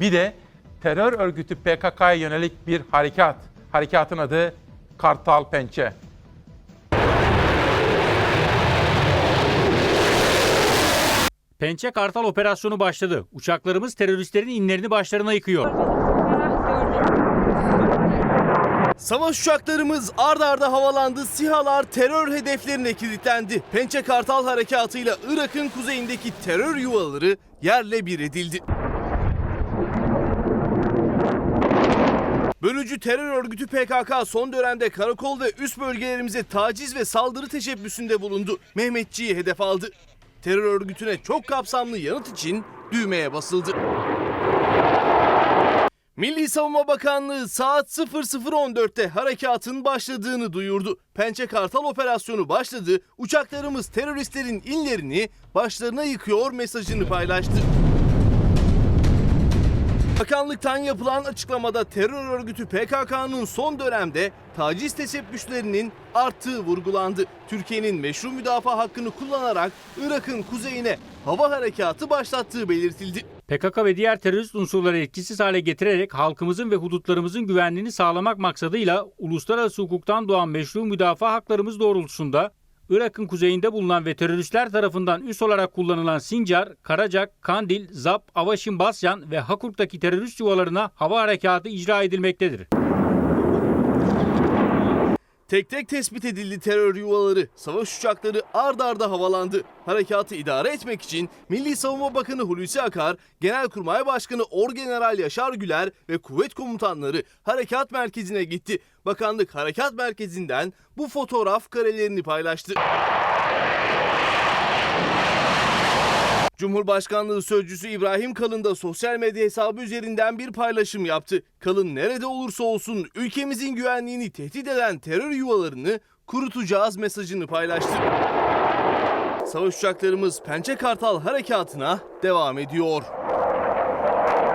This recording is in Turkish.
Bir de terör örgütü PKK'ya yönelik bir harekat. Harekatın adı Kartal Pençe. Pençe Kartal operasyonu başladı. Uçaklarımız teröristlerin inlerini başlarına yıkıyor. Savaş uçaklarımız ard arda havalandı. SİHA'lar terör hedeflerine kilitlendi. Pençe Kartal harekatıyla Irak'ın kuzeyindeki terör yuvaları yerle bir edildi. Bölücü terör örgütü PKK son dönemde karakol ve üst bölgelerimize taciz ve saldırı teşebbüsünde bulundu. Mehmetçiği hedef aldı. Terör örgütüne çok kapsamlı yanıt için düğmeye basıldı. Milli Savunma Bakanlığı saat 00.14'te harekatın başladığını duyurdu. Pençe Kartal operasyonu başladı. Uçaklarımız teröristlerin inlerini başlarına yıkıyor mesajını paylaştı. Bakanlıktan yapılan açıklamada terör örgütü PKK'nın son dönemde taciz teşebbüslerinin arttığı vurgulandı. Türkiye'nin meşru müdafaa hakkını kullanarak Irak'ın kuzeyine hava harekatı başlattığı belirtildi. PKK ve diğer terörist unsurları etkisiz hale getirerek halkımızın ve hudutlarımızın güvenliğini sağlamak maksadıyla uluslararası hukuktan doğan meşru müdafaa haklarımız doğrultusunda Irak'ın kuzeyinde bulunan ve teröristler tarafından üs olarak kullanılan Sincar, Karacak, Kandil, Zap, Avaşin Basyan ve Hakurk'taki terörist yuvalarına hava harekatı icra edilmektedir. Tek tek tespit edildi terör yuvaları. Savaş uçakları ard arda havalandı. Harekatı idare etmek için Milli Savunma Bakanı Hulusi Akar, Genelkurmay Başkanı Orgeneral Yaşar Güler ve kuvvet komutanları harekat merkezine gitti. Bakanlık harekat merkezinden bu fotoğraf karelerini paylaştı. Cumhurbaşkanlığı Sözcüsü İbrahim Kalın da sosyal medya hesabı üzerinden bir paylaşım yaptı. Kalın nerede olursa olsun ülkemizin güvenliğini tehdit eden terör yuvalarını kurutacağız mesajını paylaştı. Savaş uçaklarımız Pençe Kartal harekatına devam ediyor.